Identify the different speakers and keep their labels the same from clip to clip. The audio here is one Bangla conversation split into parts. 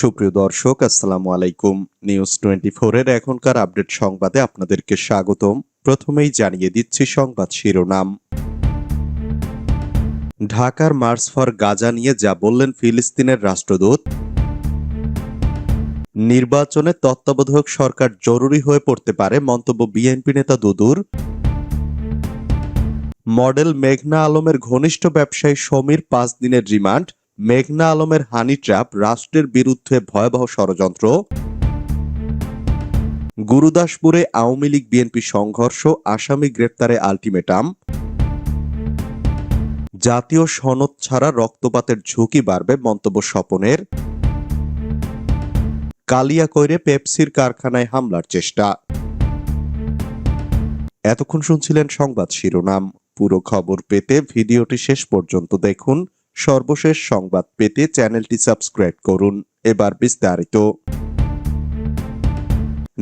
Speaker 1: সুপ্রিয় দর্শক, আসসালামু আলাইকুম। নিউজ টোয়েন্টি এর এখনকার আপডেট সংবাদে আপনাদেরকে স্বাগতম। প্রথমেই জানিয়ে দিচ্ছি সংবাদ শিরোনাম। ঢাকার মার্চ ফর গাজা নিয়ে যা বললেন ফিলিস্তিনের রাষ্ট্রদূত। নির্বাচনে তত্ত্বাবধায়ক সরকার জরুরি হয়ে পড়তে পারে মন্তব্য বিএনপি নেতা দুদুর। মডেল মেঘনা আলমের ঘনিষ্ঠ ব্যবসায়ী সমীর পাঁচ দিনের রিমান্ড। মেঘনা আলমের হানি ট্র্যাপ রাষ্ট্রের বিরুদ্ধে ভয়াবহ ষড়যন্ত্র। গুরুদাসপুরে আওয়ামী লীগ বিএনপি সংঘর্ষ, আসামি গ্রেপ্তারে আলটিমেটাম। জাতীয় সনদ ছাড়া রক্তপাতের ঝুঁকি বাড়বে মন্তব্য স্বপনের। কালিয়া কালিয়াকৈরে পেপসির কারখানায় হামলার চেষ্টা। এতক্ষণ শুনছিলেন সংবাদ শিরোনাম। পুরো খবর পেতে ভিডিওটি শেষ পর্যন্ত দেখুন। সর্বশেষ সংবাদ পেতে চ্যানেলটি সাবস্ক্রাইব করুন। এবার বিস্তারিত।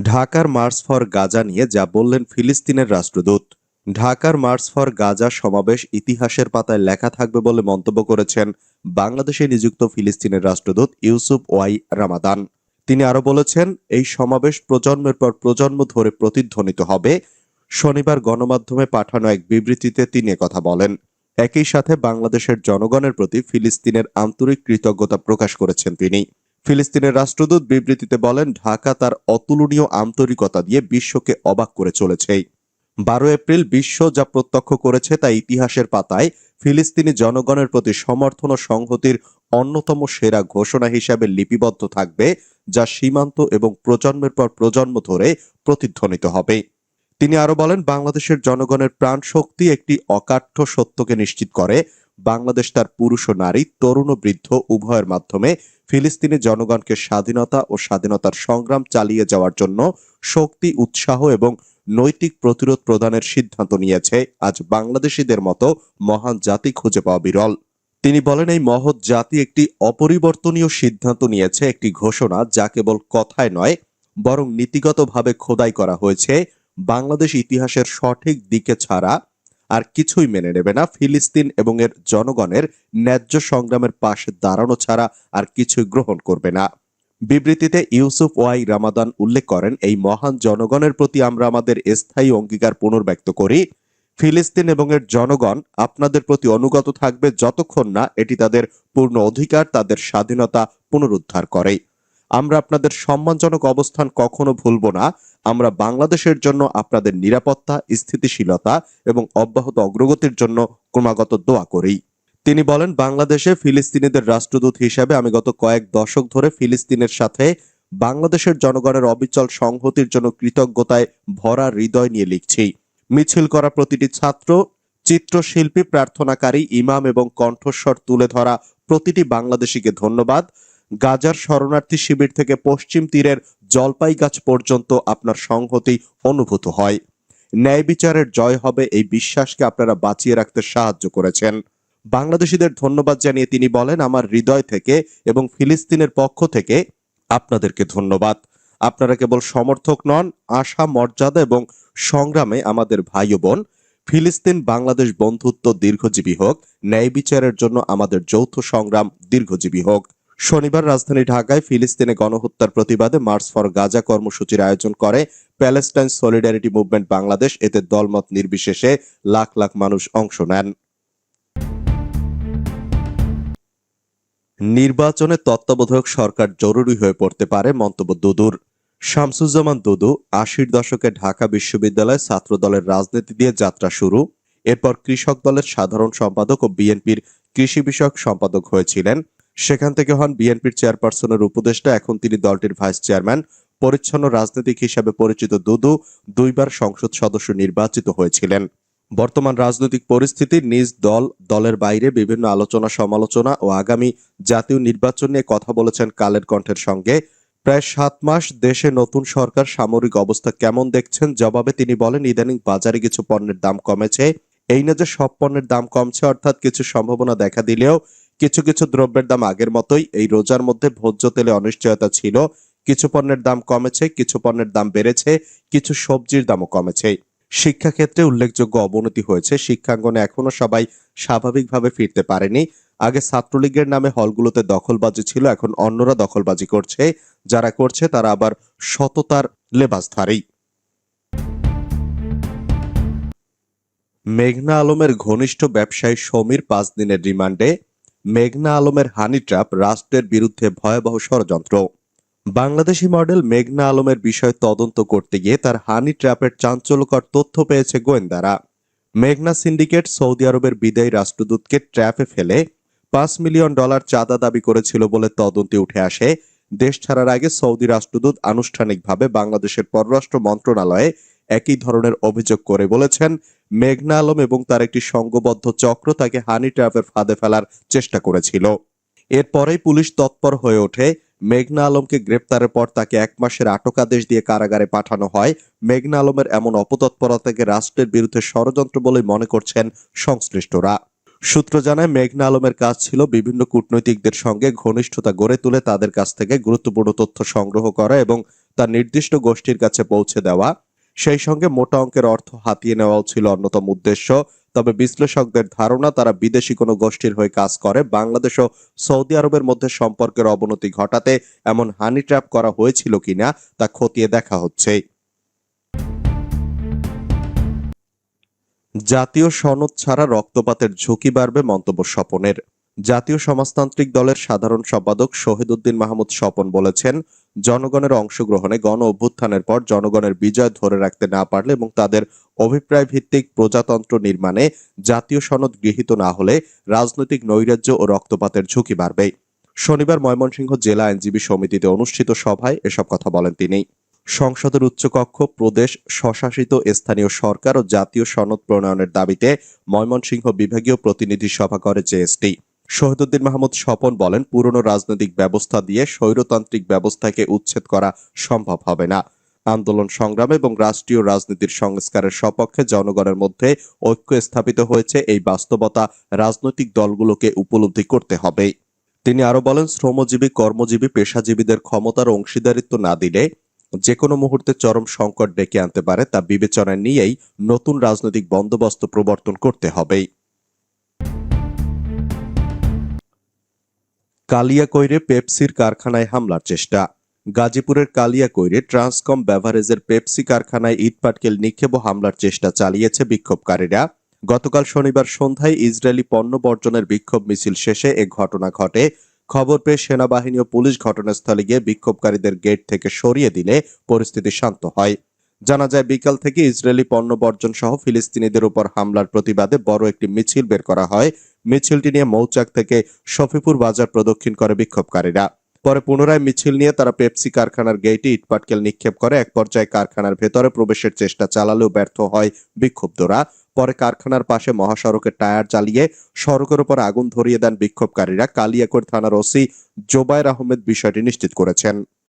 Speaker 1: ঢাকার মার্চ ফর গাজা নিয়ে যা বললেন ফিলিস্তিনের রাষ্ট্রদূত। ঢাকার মার্চ ফর গাজা সমাবেশ ইতিহাসের পাতায় লেখা থাকবে বলে মন্তব্য করেছেন বাংলাদেশে নিযুক্ত ফিলিস্তিনের রাষ্ট্রদূত ইউসুফ ওয়াই রামাদান। তিনি আরও বলেছেন, এই সমাবেশ প্রজন্মের পর প্রজন্ম ধরে প্রতিধ্বনিত হবে। শনিবার গণমাধ্যমে পাঠানো এক বিবৃতিতে তিনি কথা বলেন। একই সাথে বাংলাদেশের জনগণের প্রতি ফিলিস্তিনের আন্তরিক কৃতজ্ঞতা প্রকাশ করেছেন তিনি। ফিলিস্তিনের রাষ্ট্রদূত বিবৃতিতে বলেন, ঢাকা তার অতুলনীয় আন্তরিকতা দিয়ে বিশ্বকে অবাক করে চলেছে। বারো এপ্রিল বিশ্ব যা প্রত্যক্ষ করেছে তা ইতিহাসের পাতায় ফিলিস্তিনি জনগণের প্রতি সমর্থন ও সংহতির অন্যতম সেরা ঘোষণা হিসাবে লিপিবদ্ধ থাকবে, যা সীমান্ত এবং প্রজন্মের পর প্রজন্ম ধরে প্রতিধ্বনিত হবে। তিনি আরও বলেন, বাংলাদেশের জনগণের প্রাণ শক্তি একটি অকাঠ্য সত্যকে নিশ্চিত করে। বাংলাদেশ তার পুরুষ ও নারী, তরুণ ও বৃদ্ধ উভয়ের মাধ্যমে ফিলিস্তিনি জনগণকে স্বাধীনতা ও স্বাধীনতার সংগ্রাম চালিয়ে যাওয়ার জন্য শক্তি, উৎসাহ এবং নৈতিক প্রতিরোধ প্রদানের সিদ্ধান্ত নিয়েছে। আজ বাংলাদেশিদের মতো মহান জাতি খুঁজে পাওয়া বিরল। তিনি বলেন, এই মহৎ জাতি একটি অপরিবর্তনীয় সিদ্ধান্ত নিয়েছে, একটি ঘোষণা যা কেবল কথায় নয়, বরং নীতিগতভাবে খোদাই করা হয়েছে। বাংলাদেশ ইতিহাসের সঠিক দিকে ছাড়া আর কিছুই মেনে নেবে না ফিলিস্তিন এবং এর জনগণের ন্যায্য সংগ্রামের পাশে দাঁড়ানো ছাড়া আর কিছুই গ্রহণ করবে না। বিবৃতিতে ইউসুফ ওয়াই রামাদান উল্লেখ করেন, এই মহান জনগণের প্রতি আমরা আমাদের স্থায়ী অঙ্গীকার পুনর্ব্যক্ত করি। ফিলিস্তিন এবং এর জনগণ আপনাদের প্রতি অনুগত থাকবে যতক্ষণ না এটি তাদের পূর্ণ অধিকার, তাদের স্বাধীনতা পুনরুদ্ধার করে। আমরা আপনাদের সম্মানজনক অবস্থান কখনো ভুলব না। আমরা বাংলাদেশের জন্য আপনাদের নিরাপত্তা, স্থিতিশীলতা এবং অব্যাহত অগ্রগতির জন্য ক্রমাগত দোয়া করি। তিনি বলেন, বাংলাদেশে ফিলিস্তিনিদের রাষ্ট্রদূত হিসেবে আমি গত কয়েক দশক ধরে ফিলিস্তিনের সাথে বাংলাদেশের জনগণের অবিচল সংহতির জন্য কৃতজ্ঞতায় ভরা হৃদয় নিয়ে লিখছি। মিছিল করা প্রতিটি ছাত্র, চিত্রশিল্পী, প্রার্থনাকারী, ইমাম এবং কণ্ঠস্বর তুলে ধরা প্রতিটি বাংলাদেশিকে ধন্যবাদ। গাজার শরণার্থী শিবির থেকে পশ্চিম তীরের জলপাই গাছ পর্যন্ত আপনার সংহতি অনুভূত হয়। ন্যায় বিচারের জয় হবে এই বিশ্বাসকে আপনারা বাঁচিয়ে রাখতে সাহায্য করেছেন। বাংলাদেশিদের ধন্যবাদ জানিয়ে তিনি বলেন, আমার হৃদয় থেকে এবং ফিলিস্তিনের পক্ষ থেকে আপনাদেরকে ধন্যবাদ। আপনারা কেবল সমর্থক নন, আশা, মর্যাদা এবং সংগ্রামে আমাদের ভাই বোন। ফিলিস্তিন, বাংলাদেশ বন্ধুত্ব দীর্ঘজীবী হোক, ন্যায় বিচারের জন্য আমাদের যৌথ সংগ্রাম দীর্ঘজীবী হোক। শনিবার রাজধানী ঢাকায় ফিলিস্তিনে গণহত্যার প্রতিবাদে মার্চ ফর গাজা কর্মসূচির আয়োজন করে প্যালেস্টাইন সলিডারিটি মুভমেন্ট বাংলাদেশ। এতে দলমত নির্বিশেষে লাখ লাখ মানুষ অংশ নেন। নির্বাচনে তত্ত্বাবধায়ক সরকার জরুরি হয়ে পড়তে পারে মন্তব্য দুদুর। শামসুজ্জামান দুদু আশির দশকে ঢাকা বিশ্ববিদ্যালয় ছাত্র দলের রাজনীতি দিয়ে যাত্রা শুরু। এরপর কৃষক দলের সাধারণ সম্পাদক ও বিএনপির কৃষি বিষয়ক সম্পাদক হয়েছিলেন। সেখান থেকে হন বিএনপির চেয়ারপারসনের উপদেষ্টা। এখন তিনি দলটির ভাইস চেয়ারম্যান। পরিচ্ছন্ন রাজনীতিক হিসাবে পরিচিত দুদু দুইবার সংসদ সদস্য নির্বাচিত হয়েছিলেন। বর্তমান রাজনৈতিক পরিস্থিতি, নিজ দল, দলের বাইরে বিভিন্ন আলোচনা, সমালোচনা ও আগামী জাতীয় নির্বাচন নিয়ে কথা বলেছেন কালের কণ্ঠের সঙ্গে। প্রায় সাত মাস দেশে নতুন সরকার সামরিক অবস্থা কেমন দেখছেন জবাবে তিনি বলেন, ইদানিং বাজারে কিছু পণ্যের দাম কমেছে। এই না যে সব পণ্যের দাম কমছে, অর্থাৎ কিছু সম্ভাবনা দেখা দিলেও কিছু কিছু দ্রব্যের দাম আগের মতোই। এই রোজার মধ্যে ভোজ্য তেলে অনিশ্চয়তা ছিল। কিছু পণ্যের দাম কমেছে, কিছু পণ্যের দাম বেড়েছে, কিছু সবজির দামও কমেছে। শিক্ষাক্ষেত্রে উল্লেখযোগ্য অবনতি হয়েছে। শিক্ষাঙ্গনে এখনও সবাই স্বাভাবিকভাবে ফিরতে পারেনি। আগে ছাত্রলীগের নামে হলগুলোতে দখলবাজি ছিল, এখন অন্যরা দখলবাজি করছে। যারা করছে, তারা আবার সততার লেবাসধারী মেঘনা আলমের ঘনিষ্ঠ ব্যবসায়ী সমীর পাঁচ দিনের রিমান্ডে মেঘনা আলমের হানি ট্র্যাপ রাষ্ট্রের বিরুদ্ধে ভয়াবহ ষড়যন্ত্র। বাংলাদেশি মডেল মেঘনা আলমের বিষয় তদন্ত করতে গিয়ে তার হানি ট্র্যাপের চাঞ্চল্যকর তথ্য পেয়েছে গোয়েন্দারা। মেঘনা সিন্ডিকেট সৌদি আরবের বিদায়ী রাষ্ট্রদূতকে ট্র্যাপে ফেলে পাঁচ মিলিয়ন ডলার চাঁদা দাবি করেছিল বলে তদন্তে উঠে আসে। দেশ ছাড়ার আগে সৌদি রাষ্ট্রদূত আনুষ্ঠানিকভাবে বাংলাদেশের পররাষ্ট্র মন্ত্রণালয়ে একই ধরনের অভিযোগ করে বলেছেন মেঘনা আলম এবং তার একটি সংঘবদ্ধ চক্র তাকে হানি ট্র্যাপের ফাঁদে ফেলার চেষ্টা করেছিল। এরপরেই পুলিশ তৎপর হয়ে ওঠে মেঘনা আলমকে গ্রেপ্তারের পর তাকে এক মাসের আটকাদেশ দিয়ে কারাগারে পাঠানো হয়। মেঘনা আলমের এমন অপতৎপরতাকে রাষ্ট্রের বিরুদ্ধে ষড়যন্ত্র বলে মনে করছেন সংশ্লিষ্টরা। সূত্র জানায় মেঘনা আলমের কাজ ছিল বিভিন্ন কূটনৈতিকদের সঙ্গে ঘনিষ্ঠতা গড়ে তুলে তাদের কাছ থেকে গুরুত্বপূর্ণ তথ্য সংগ্রহ করা এবং তার নির্দিষ্ট গোষ্ঠীর কাছে পৌঁছে দেওয়া। সেই সঙ্গে মোটা অঙ্কের অর্থ হাতিয়ে নেওয়াও ছিল অন্যতম উদ্দেশ্য। তবে বিশ্লেষকদের ধারণা, তারা বিদেশি কোনো গোষ্ঠীর হয়ে কাজ করে। বাংলাদেশ ও সৌদি আরবের মধ্যে সম্পর্কের অবনতি ঘটাতে এমন হানি ট্র্যাপ করা হয়েছিল কিনা, তা খতিয়ে দেখা হচ্ছে। জাতীয় সনদ ছাড়া রক্তপাতের ঝুঁকি বাড়বে মন্তব্য স্বপনের। জাতীয় সমাজতান্ত্রিক দলের সাধারণ সম্পাদক শহীদুদ্দিন মাহমুদ স্বপন বলেছেন, জনগণের অংশগ্রহণে গণ অভ্যুত্থানের পর জনগণের বিজয় ধরে রাখতে না পারলে এবং তাদের অভিপ্রায় ভিত্তিক প্রজাতন্ত্র নির্মাণে জাতীয় সনদ গৃহীত না হলে রাজনৈতিক নৈরাজ্য ও রক্তপাতের ঝুঁকি বাড়বে। শনিবার ময়মনসিংহ জেলা আইনজীবী সমিতিতে অনুষ্ঠিত সভায় এসব কথা বলেন তিনি। সংসদের উচ্চকক্ষ, প্রদেশ, স্বশাসিত স্থানীয় সরকার ও জাতীয় সনদ প্রণয়নের দাবিতে ময়মনসিংহ বিভাগীয় প্রতিনিধি সভা করে জেএসটি শহীদুদ্দিন মাহমুদ স্বপন বলেন, পুরনো রাজনৈতিক ব্যবস্থা দিয়ে স্বৈরতান্ত্রিক ব্যবস্থাকে উচ্ছেদ করা সম্ভব হবে না। আন্দোলন সংগ্রাম এবং রাষ্ট্রীয় রাজনীতির সংস্কারের সপক্ষে জনগণের মধ্যে ঐক্য স্থাপিত হয়েছে। এই বাস্তবতা রাজনৈতিক দলগুলোকে উপলব্ধি করতে হবে। তিনি আরও বলেন, শ্রমজীবী, কর্মজীবী, পেশাজীবীদের ক্ষমতার অংশীদারিত্ব না দিলে যে কোনো মুহূর্তে চরম সংকট ডেকে আনতে পারে। তা বিবেচনায় নিয়েই নতুন রাজনৈতিক বন্দোবস্ত প্রবর্তন করতে হবে। কালিয়াকৈরে পেপসির কারখানায় হামলার চেষ্টা। গাজীপুরের কালিয়াকৈরে ট্রান্সকম ব্যাভারেজের পেপসি কারখানায় ইটপাটকেল নিক্ষেপ ও হামলার চেষ্টা চালিয়েছে বিক্ষোভকারীরা। গতকাল শনিবার সন্ধ্যায় ইসরায়েলি পণ্য বর্জনের বিক্ষোভ মিছিল শেষে এ ঘটনা ঘটে। খবর পেয়ে সেনাবাহিনী ও পুলিশ ঘটনাস্থলে গিয়ে বিক্ষোভকারীদের গেট থেকে সরিয়ে দিলে পরিস্থিতি শান্ত হয়। জানা যায়, বিকাল থেকে ইসরায়েলি পণ্য বর্জন সহ ফিলিস্তিনিদের উপর হামলার প্রতিবাদে বড় একটি মিছিল বের করা হয়। মিছিলটি নিয়ে মৌচাক থেকে শফিপুর বাজার প্রদক্ষিণ করে বিক্ষোভকারীরা। পরে পুনরায় মিছিল নিয়ে তারা পেপসি কারখানার গেইটে ইটপাটকেল নিক্ষেপ করে। এক পর্যায়ে কারখানার ভেতরে প্রবেশের চেষ্টা চালালেও ব্যর্থ হয় বিক্ষুব্ধরা। পরে কারখানার পাশে মহাসড়কের টায়ার চালিয়ে সড়কের উপর আগুন ধরিয়ে দেন বিক্ষোভকারীরা। কালিয়াকৈর থানার ওসি জোবায়ের আহমেদ বিষয়টি নিশ্চিত করেছেন।